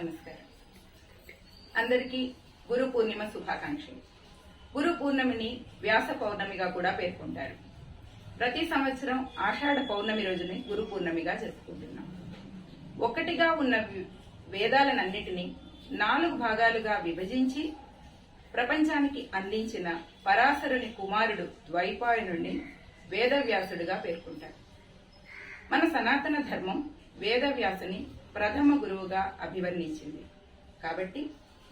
నమస్కారం. అందరికీ గురు పూర్ణిమ శుభాకాంక్షలు. గురు పూర్ణమిని వ్యాస పౌర్ణమిగా కూడా పేర్కొంటారు. ప్రతి సంవత్సరం ఆషాఢ పౌర్ణమి రోజుని గురు పూర్ణమిగా జరుపుకుంటున్నాం. ఒకటిగా ఉన్న వి- వేదాలనన్నిటినీ నాలుగు భాగాలుగా విభజించి ప్రపంచానికి అందించిన పరాశరుని కుమారుడు ద్వైపాయనుడిని వేదవ్యాసుడిగా పేర్కొంటారు. మన సనాతన ధర్మం వేదవ్యాసుని ప్రథమ గురువుగా అభివర్ణించింది. కాబట్టి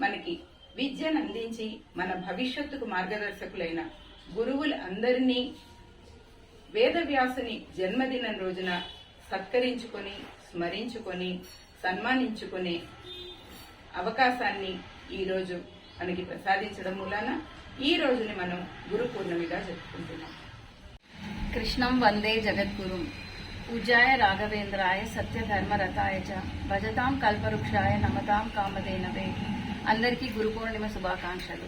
మనకి విద్యను అందించి మన భవిష్యత్తుకు మార్గదర్శకులైన గురువులు అందరినీ వేదవ్యాసుని జన్మదినం రోజున సత్కరించుకొని స్మరించుకొని సన్మానించుకునే అవకాశాన్ని ఈరోజు మనకి ప్రసాదించడం మూలాన ఈ రోజుని మనం గురు పూర్ణమిగా జరుపుకుంటున్నాం. కృష్ణం వందే జగద్గురుం. పూజాయ రాఘవేంద్రాయ సత్యధర్మరథాయ చ భజతాం కల్పవృక్షాయ నమతాం కామధేనవే. అందరికీ గురు పౌర్ణిమ శుభాకాంక్షలు.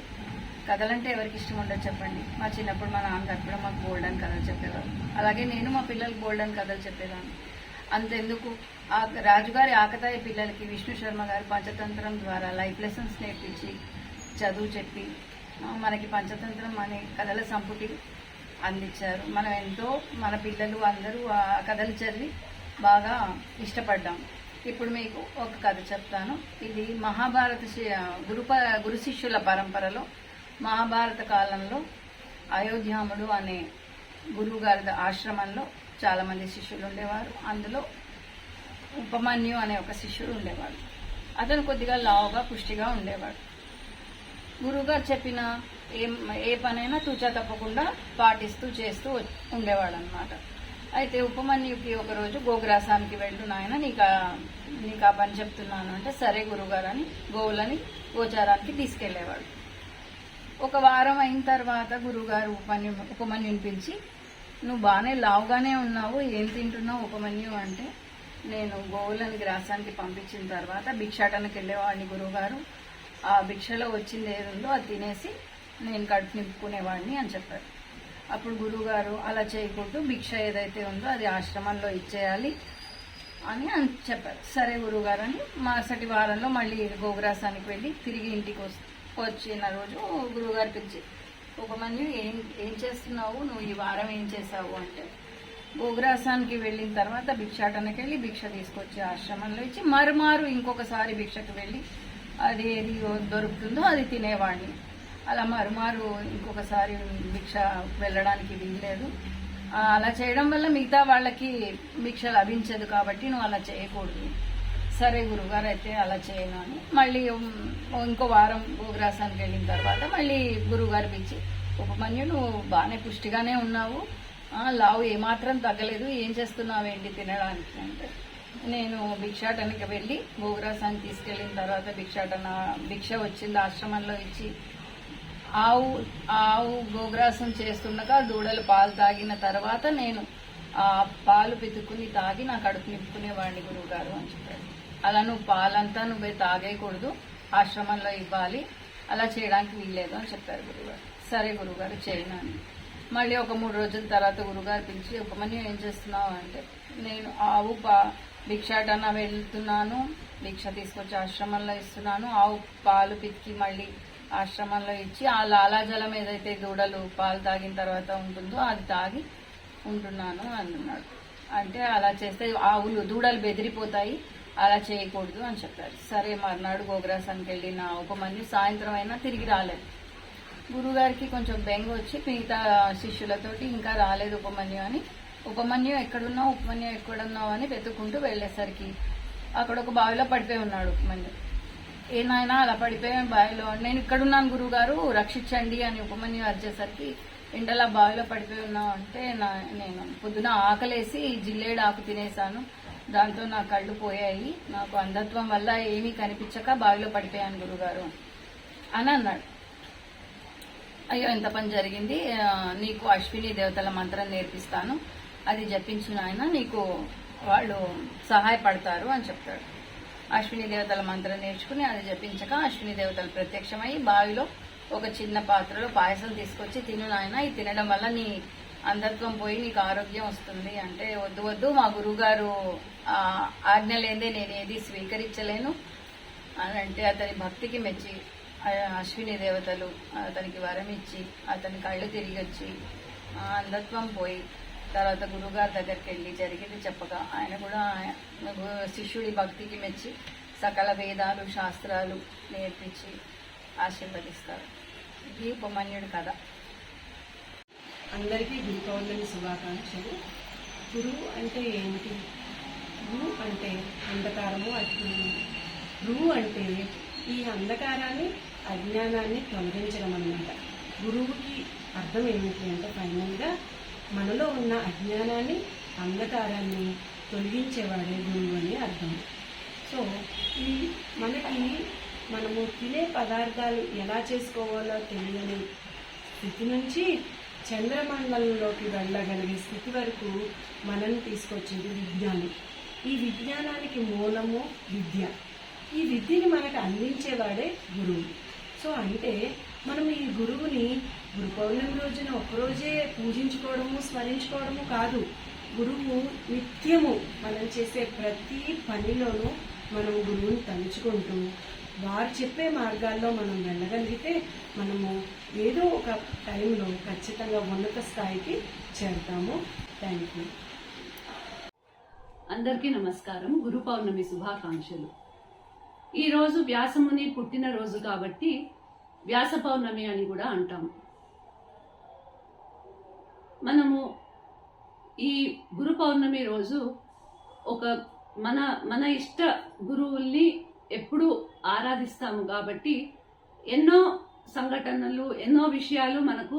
కథలంటే ఎవరికి ఇష్టం ఉండదు చెప్పండి. మా చిన్నప్పుడు మా నాన్నగారు కూడా మాకు బోల్డన్ కథలు చెప్పేవారు. అలాగే నేను మా పిల్లలకు బోల్డన్ కథలు చెప్పేదాన్ని. అంతెందుకు? ఆ రాజుగారి ఆకతాయ పిల్లలకి విష్ణు శర్మ గారు పంచతంత్రం ద్వారా లైఫ్ లెసన్స్ నేర్పించి చదువు చెప్పి మనకి పంచతంత్రం అనే కథల సంపుటి అందించారు. మనం ఎంతో మన పిల్లలు అందరూ ఆ కథలు చదివి బాగా ఇష్టపడ్డాం. ఇప్పుడు మీకు ఒక కథ చెప్తాను. ఇది మహాభారత శి- గురుప గురు శిష్యుల పరంపరలో మహాభారత కాలంలో అయోధ్యాముడు అనే గురువు గారి ఆశ్రమంలో చాలామంది శిష్యులు ఉండేవారు. అందులో ఉపమన్యు అనే ఒక శిష్యుడు ఉండేవాడు. అతను కొద్దిగా లావుగా పుష్టిగా ఉండేవాడు. గురువుగారు చెప్పిన ఏ ఏ పనైనా తూచా తప్పకుండా పాటిస్తూ చేస్తూ ఉండేవాడనమాట అయితే ఉపమన్యుకి ఒకరోజు గోగ్రాసానికి వెళ్ళు నాయన నీకు నీకు ఆ పని చెప్తున్నాను అంటే సరే గురుగారు అని గోవులని గోచారానికి తీసుకెళ్ళేవాడు ఒక వారం అయిన తర్వాత గురుగారు ఉపమన్యు ఉపమన్యుని పిలిచి నువ్వు బాగానే లావుగానే ఉన్నావు ఏం తింటున్నావు ఉపమన్యు? అంటే నేను గోవులని గ్రాసానికి పంపించిన తర్వాత భిక్షాటనకి వెళ్ళేవాడిని గురువుగారు ఆ భిక్షలో వచ్చింది ఏది ఉందో అది తినేసి నేను కడుపు నింపుకునేవాడిని అని చెప్పారు. అప్పుడు గురువుగారు అలా చేయకూడదు భిక్ష ఏదైతే ఉందో అది ఆశ్రమంలో ఇచ్చేయాలి అని అని చెప్పారు. సరే గురువుగారు అని మరుసటి వారంలో మళ్ళీ గోగ్రాసానికి వెళ్ళి తిరిగి ఇంటికి వచ్చిన రోజు గురువుగారు పిలిచి ఒక మంది ఏం ఏం చేస్తున్నావు? నువ్వు ఈ వారం ఏం చేసావు అంటే గోగ్రాసానికి వెళ్ళిన తర్వాత భిక్షాటనకి వెళ్ళి భిక్ష తీసుకొచ్చి ఆశ్రమంలో ఇచ్చి మరుమారు ఇంకొకసారి భిక్షకు వెళ్ళి అది ఏది దొరుకుతుందో అది తినేవాడిని. అలా మరుమారు ఇంకొకసారి భిక్ష వెళ్ళడానికి వీల్లేదు అలా చేయడం వల్ల మిగతా వాళ్ళకి భిక్ష లభించదు కాబట్టి నువ్వు అలా చేయకూడదు. సరే గురుగారు అయితే అలా చేయను. అని మళ్ళీ ఇంకో వారం గోగ్రాసానికి వెళ్ళిన తర్వాత మళ్ళీ గురువుగారు పిలిచి ఉపమన్యు నువ్వు బాగానే పుష్టిగానే ఉన్నావు. లావు ఏమాత్రం తగ్గలేదు. ఏం చేస్తున్నావు ఏంటి తినడానికి? అంటే నేను భిక్షాటనకి వెళ్ళి గోగ్రాసానికి తీసుకెళ్ళిన తర్వాత భిక్షాటన భిక్ష వచ్చింది ఆశ్రమంలో ఇచ్చి ఆవు ఆవు గోగ్రాసం చేస్తుండగా దూడలు పాలు తాగిన తర్వాత నేను ఆ పాలు పితుక్కుని తాగి నా కడుపు నింపుకునేవాడిని గురువుగారు అని చెప్పాడు. అలా నువ్వు పాలంతా నువ్వే తాగేయకూడదు ఆశ్రమంలో ఇవ్వాలి అలా చేయడానికి వీల్లేదు అని చెప్పారు గురువుగారు. సరే గురువుగారు చేయను మళ్ళీ ఒక మూడు రోజుల తర్వాత గురుగారు పిలిచి ఉపమన్యం ఏం చేస్తున్నావు? అంటే నేను ఆవు పా భిక్షాటన వెళ్తున్నాను భిక్ష తీసుకొచ్చి ఆశ్రమంలో ఇస్తున్నాను ఆవు పాలు పితికి మళ్ళీ ఆశ్రమంలో ఇచ్చి ఆ లాలాజలం ఏదైతే దూడలు పాలు తాగిన తర్వాత ఉంటుందో అది తాగి ఉంటున్నాను అన్నాడు. అంటే అలా చేస్తే ఆవులు దూడలు బెదిరిపోతాయి అలా చేయకూడదు అని చెప్పారు. సరే మర్నాడు గోగ్రాసానికి వెళ్ళిన మంది సాయంత్రం అయినా తిరిగి రాలేదు. గురుగారికి కొంచెం బెంగ వచ్చి మిగతా శిష్యులతోటి ఇంకా రాలేదు ఉపమన్యు అని ఉపమన్యు ఎక్కడున్నావు? ఉపమన్యు ఎక్కడున్నావు? అని వెతుక్కుంటూ వెళ్ళేసరికి అక్కడ ఒక బావిలో పడిపోయి ఉన్నాడు ఉపమన్యు. ఏ అలా పడిపోయాను బావిలో నేను ఇక్కడున్నాను గురుగారు రక్షించండి అని ఉపమన్యు అరిచేసరికి ఎండలా బావిలో పడిపోయి ఉన్నావు అంటే నా నేను పొద్దున ఆకలేసి జిల్లేడు ఆకు తినేశాను. దాంతో నా కళ్ళు పోయాయి. నాకు అంధత్వం వల్ల ఏమీ కనిపించక బావిలో పడిపోయాను గురుగారు అని అన్నాడు. అయ్యో ఎంత పని జరిగింది. నీకు అశ్విని దేవతల మంత్రం నేర్పిస్తాను. అది జపించిన ఆయన నీకు వాళ్ళు సహాయపడతారు అని చెప్తాడు అశ్విని దేవతల మంత్రం నేర్చుకుని అది జపించక అశ్విని దేవతలు ప్రత్యక్షమై బావిలో ఒక చిన్న పాత్రలో పాయసం తీసుకొచ్చి తిను నాయన ఇది తినడం వల్ల నీ అంధత్వం పోయి నీకు ఆరోగ్యం వస్తుంది. అంటే వద్దు వద్దు మా గురువుగారు ఆజ్ఞ లేదే నేను ఏది స్వీకరించలేను అని అంటే అతని భక్తికి మెచ్చి అశ్విని దేవతలు అతనికి వరం ఇచ్చి అతని కళ్ళు తిరిగి వచ్చి అంధత్వం పోయి తర్వాత గురువుగారి దగ్గరికి వెళ్ళి జరిగింది చెప్పగా ఆయన కూడా శిష్యుడి భక్తికి మెచ్చి సకల వేదాలు శాస్త్రాలు నేర్పించి ఆశీర్వదిస్తారు. ఇది ఉపమన్యుడి కథ. అందరికీ గురు పౌర్ణమి శుభాకాంక్షలు. గురువు అంటే ఏమిటి? గురువు అంటే అంధకారము అజ్ఞానం గురువు అంటే ఈ అంధకారాన్ని అజ్ఞానాన్ని తొలగించడం అన్నమాట. గురువుకి అర్థం ఏమిటి అంటే ఫైనల్గా మనలో ఉన్న అజ్ఞానాన్ని అంగకారాన్ని తొలగించేవాడే గురువు అని అర్థం. సో ఈ మనకి మనము తినే పదార్థాలు ఎలా చేసుకోవాలో తెలియని స్థితి నుంచి చంద్రమండలంలోకి వెళ్ళగలిగే స్థితి వరకు మనల్ని తీసుకొచ్చేది విజ్ఞానం. ఈ విజ్ఞానానికి మూలము విద్య. ఈ విద్యని మనకు అందించేవాడే గురువు. సో అంటే మనం ఈ గురువుని గురు పౌర్ణమి రోజున ఒక్కరోజే పూజించుకోవడము స్మరించుకోవడము కాదు. గురువు నిత్యము మనం చేసే ప్రతి పనిలోనూ మనం గురువుని తలుచుకుంటూ వారు చెప్పే మార్గాల్లో మనం వెళ్ళగలిగితే మనము ఏదో ఒక టైంలో ఖచ్చితంగా ఉన్నత స్థాయికి చేరుతాము. Thank you. అందరికీ నమస్కారం. గురు పౌర్ణమి శుభాకాంక్షలు. ఈరోజు వ్యాసముని పుట్టినరోజు కాబట్టి వ్యాస పౌర్ణమి అని కూడా అంటాం. మనము ఈ గురు పౌర్ణమి రోజు ఒక మన మన ఇష్ట గురువుల్ని ఎప్పుడూ ఆరాధిస్తాము కాబట్టి ఎన్నో సంఘటనలు ఎన్నో విషయాలు మనకు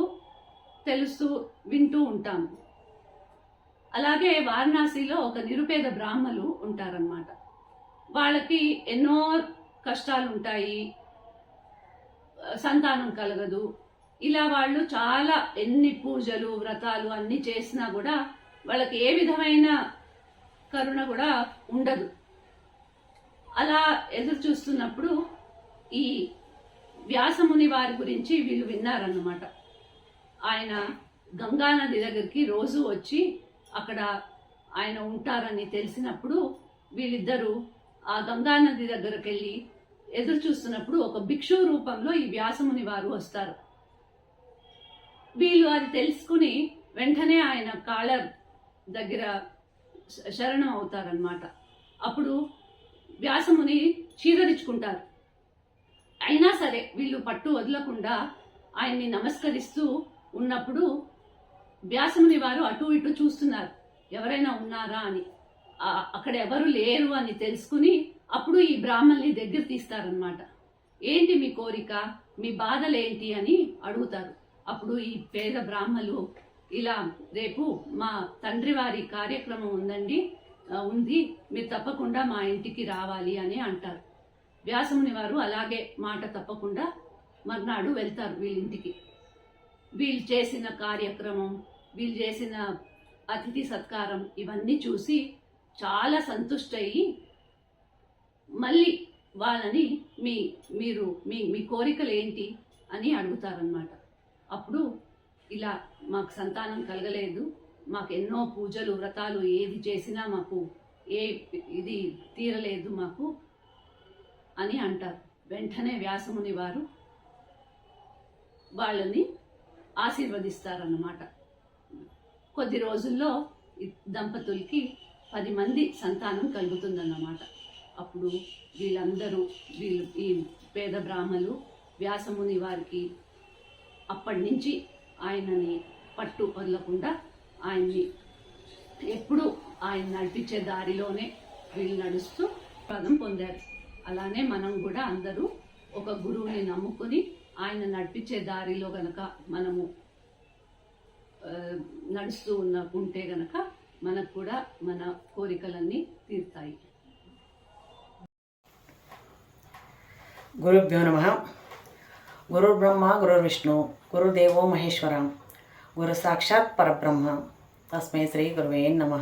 తెలుస్తూ వింటూ ఉంటాము అలాగే వారణాసిలో ఒక నిరుపేద బ్రాహ్మలు ఉంటారన్నమాట. వాళ్ళకి ఎన్నో కష్టాలు ఉంటాయి సంతానం కలగదు. ఇలా వాళ్ళు చాలా ఎన్ని పూజలు వ్రతాలు అన్ని చేసినా కూడా వాళ్ళకి ఏ విధమైన కరుణ కూడా ఉండదు. అలా ఎదురు చూస్తున్నప్పుడు ఈ వ్యాసముని వారి గురించి వీళ్ళు విన్నారన్నమాట. ఆయన గంగానది దగ్గరికి రోజు వచ్చి అక్కడ ఆయన ఉంటారని తెలిసినప్పుడు వీళ్ళిద్దరూ ఆ గంగానది దగ్గరకు వెళ్ళి ఎదురు చూస్తున్నప్పుడు ఒక భిక్షు రూపంలో ఈ వ్యాసముని వారు వస్తారు. వీళ్ళు అది తెలుసుకుని వెంటనే ఆయన కాళ్ళ దగ్గర శరణం అవుతారనమాట అప్పుడు వ్యాసముని చీదరించుకుంటారు. అయినా సరే వీళ్ళు పట్టు వదలకుండా ఆయన్ని నమస్కరిస్తూ ఉన్నప్పుడు వ్యాసముని వారు అటు ఇటు చూస్తున్నారు. ఎవరైనా ఉన్నారా అని. అక్కడ ఎవరు లేరు అని తెలుసుకుని అప్పుడు ఈ బ్రాహ్మణ్ని దగ్గర తీస్తారనమాట ఏంటి మీ కోరిక? మీ బాధలేంటి అని అడుగుతారు. అప్పుడు ఈ పేద బ్రాహ్మలు ఇలా రేపు మా తండ్రి వారి కార్యక్రమం ఉందండి ఉంది మీరు తప్పకుండా మా ఇంటికి రావాలి అని అంటారు. వ్యాసముని వారు అలాగే మాట తప్పకుండా మర్నాడు వెళ్తారు వీళ్ళింటికి. వీళ్ళు చేసిన కార్యక్రమం వీళ్ళు చేసిన అతిథి సత్కారం ఇవన్నీ చూసి చాలా సంతుష్టయి మళ్ళీ వాళ్ళని మీ మీరు మీ మీ కోరికలు ఏంటి అని అడుగుతారనమాట అప్పుడు ఇలా మాకు సంతానం కలగలేదు మాకు ఎన్నో పూజలు వ్రతాలు ఏది చేసినా మాకు ఏ ఇది తీరలేదు మాకు అని అంటారు. వెంటనే వ్యాసముని వారు వాళ్ళని ఆశీర్వదిస్తారన్నమాట. కొద్ది రోజుల్లో దంపతులకి పది మంది సంతానం కలుగుతుందన్నమాట. అప్పుడు వీళ్ళందరూ వీళ్ళు ఈ పేద బ్రాహ్మలు వ్యాసముని వారికి అప్పటి నుంచి ఆయనని పట్టు వదలకుండా ఆయన్ని ఎప్పుడు ఆయన నడిపించే దారిలోనే వీళ్ళు నడుస్తూ పదం పొందారు. అలానే మనం కూడా అందరూ ఒక గురువుని నమ్ముకుని ఆయన నడిపించే దారిలో గనక మనము నడుస్తూ ఉన్న ఉంటే గనక మనకు కూడా మన కోరికలన్నీ తీరుతాయి. గురుభ్యో నమ. గురుర్బ్రహ్మ గురుర్విష్ణు గురుదేవో మహేశ్వర గురు సాక్షాత్ పరబ్రహ్మ. తస్మై శ్రీ గురువే నమ.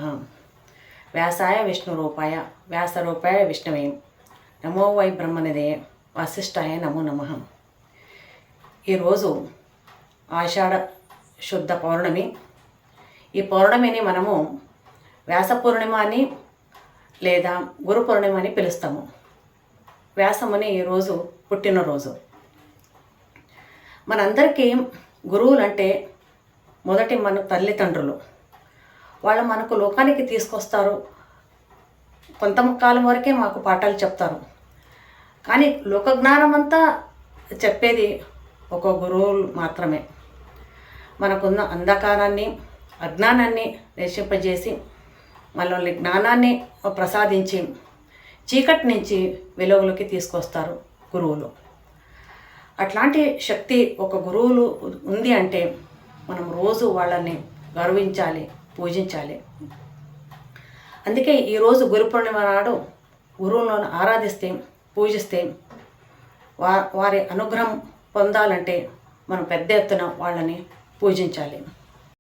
వ్యాసాయ విష్ణురూపాయ వ్యాసరూపాయ విష్ణవే. నమో వై బ్రహ్మనిదే వశిష్టాయ నమో నమ. ఈరోజు ఆషాఢ శుద్ధ పౌర్ణమి. ఈ పౌర్ణమిని మనము వ్యాస పూర్ణిమ అని లేదా గురు పూర్ణిమ అని పిలుస్తాము. వ్యాసముని ఈరోజు పుట్టినరోజు. మనందరికీ గురువులు అంటే మొదటి మన తల్లిదండ్రులు. వాళ్ళు మనకు లోకానికి తీసుకొస్తారు. కొంత కాలం వరకే మాకు పాఠాలు చెప్తారు. కానీ లోకజ్ఞానం అంతా చెప్పేది ఒక గురువులు మాత్రమే. మనకున్న అంధకారాన్ని అజ్ఞానాన్ని నశింపజేసి మనల్ని జ్ఞానాన్ని ప్రసాదించి చీకటి నుంచి వెలుగులోకి తీసుకొస్తారు గురువులు. అట్లాంటి శక్తి ఒక గురువులు ఉంది అంటే మనం రోజు వాళ్ళని గౌరవించాలి పూజించాలి. అందుకే ఈరోజు గురు పూర్ణిమ నాడు గురువులను ఆరాధిస్తే పూజిస్తే వా వారి అనుగ్రహం పొందాలంటే మనం పెద్ద ఎత్తున వాళ్ళని పూజించాలి.